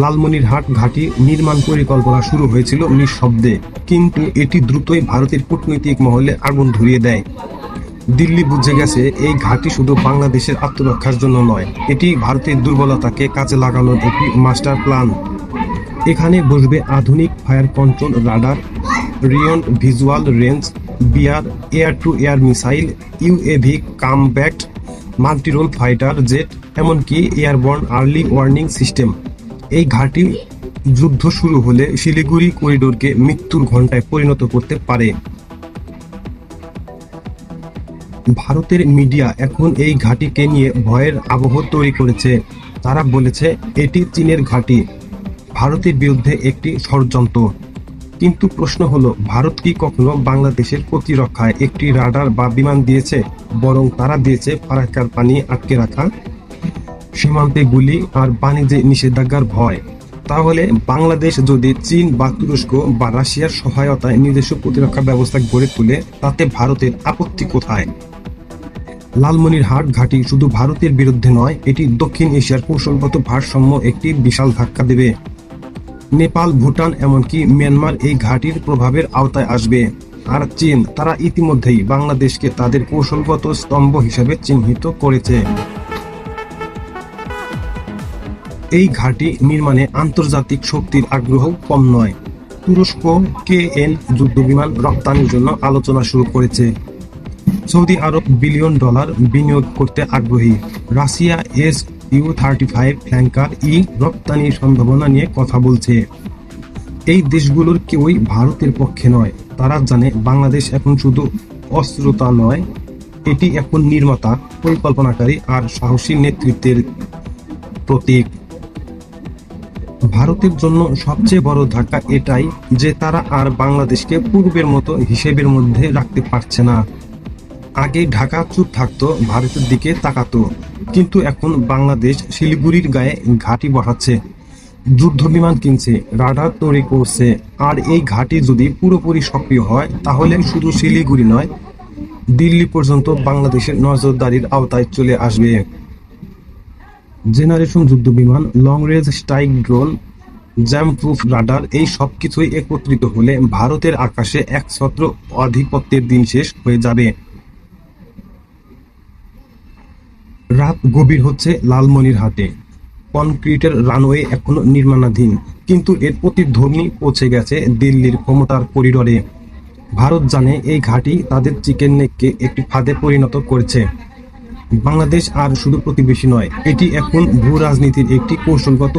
লালমনিরহাট ঘাঁটি নির্মাণ পরিকল্পনা শুরু হয়েছিল নিঃশব্দে, কিন্তু এটি দ্রুতই ভারতের কূটনৈতিক মহলে আগুন ধরিয়ে দেয়। দিল্লি বুঝে গেছে এই ঘাঁটি শুধু বাংলাদেশের আত্মরক্ষার জন্য নয়, এটি ভারতের দুর্বলতাকে কাজে লাগানোর একটি মাস্টার প্ল্যান। এখানে বসবে আধুনিক fire control radar, রিয়ন visual range, BVR, air to air missile, UAV combat multirole fighter jet এমনকি এয়ারবর্ন আর্লি ওয়ার্নিং সিস্টেম। এই ঘাঁটি যুদ্ধ শুরু হলে শিলিগুড়ি করিডোরকে মৃত্যুর ঘণ্টায় পরিণত করতে পারে। ভারতের মিডিয়া এখন এই ঘাঁটিকে নিয়ে ভয়ের আবহ তৈরি করেছে। তারা বলেছে, এটি চীনের ঘাঁটি। ভারতের বিরুদ্ধে একটি ষড়যন্ত্র। কিন্তু প্রশ্ন হলো, ভারত কি কখনো বাংলাদেশের প্রতিরক্ষায় একটি রাডার বা বিমান দিয়েছে, বরং তারা দিয়েছে ফারাক্কার পানি আটকে রাখা? সীমান্তে গুলি আর বাণিজ্যে নিষেধাজ্ঞার ভয়। তাহলে বাংলাদেশ যদি চীন বা তুরস্ক বা রাশিয়ার সহায়তায় নিজস্ব প্রতিরক্ষা ব্যবস্থা গড়ে তোলে, তাতে ভারতের আপত্তি কোথায়? লালমনিরহাট ঘাঁটি শুধু ভারতের বিরুদ্ধে নয়, এটি দক্ষিণ এশিয়ার কৌশলগত ভারসাম্য একটি বিশাল ধাক্কা দেবে। নেপাল, ভুটান এমনকি মিয়ানমার এই ঘাঁটির প্রভাবের আওতায় আসবে। আর চীন, তারা ইতিমধ্যেই বাংলাদেশকে তাদের কৌশলগত স্তম্ভ হিসেবে চিহ্নিত করেছে। এই ঘাঁটি নির্মাণে আন্তর্জাতিক শক্তির আগ্রহ কম নয়। তুরস্ক কে এন যুদ্ধবিমান রপ্তানির জন্য আলোচনা শুরু করেছে। সৌদি আরব বিলিয়ন ডলার বিনিয়োগ করতে আগ্রহী। Russia S U thirty five Flanker E রপ্তানির সম্ভাবনা নিয়ে কথা বলছে। এই দেশগুলোর কেউই ভারতের পক্ষে নয়। তারা জানে বাংলাদেশ এখন শুধু অস্ত্রতা নয়, এটি এখন নির্মাতা, পরিকল্পনাকারী আর সাহসী নেতৃত্বের প্রতীক। ভারতের জন্য সবচেয়ে বড় ধাক্কা এটাই যে তারা আর বাংলাদেশকে পূর্বের মতো হিসেবের মধ্যে রাখতে পারছে না। আগে ঢাকা চুপ থাকতো, ভারতের দিকে তাকাতো। কিন্তু এখন বাংলাদেশ শিলিগুড়ির গায়ে ঘাঁটি বসাচ্ছে। যুদ্ধ বিমান কিনছে, রাডার তৈরি করছে। আর এই ঘাঁটি যদি পুরোপুরি সক্রিয় হয়, তাহলে শুধু শিলিগুড়ি নয়, দিল্লি পর্যন্ত বাংলাদেশের নজরদারির আওতায় চলে আসবে। জেনারেশন যুদ্ধ বিমান long range strike drone jam proof radar এই সব কিছুই একত্রিত হলে ভারতের আকাশে একছত্র আধিপত্যের দিন শেষ হয়ে যাবে। রাত গভীর হচ্ছে লালমনির লালমনিরহাটে কনক্রিটের রানওয়ে এখনও নির্মাণাধীন, কিন্তু এর প্রতিধ্বনি পৌঁছে গেছে দিল্লির ক্ষমতার করিডরে। ভারত জানে এই ঘাঁটি তাদের চিকেন নেককে একটি ফাঁদে পরিণত করেছে। বাংলাদেশ আর শুধু প্রতিবেশী নয় এটি এখন ভূ রাজনীতির একটি কৌশলগত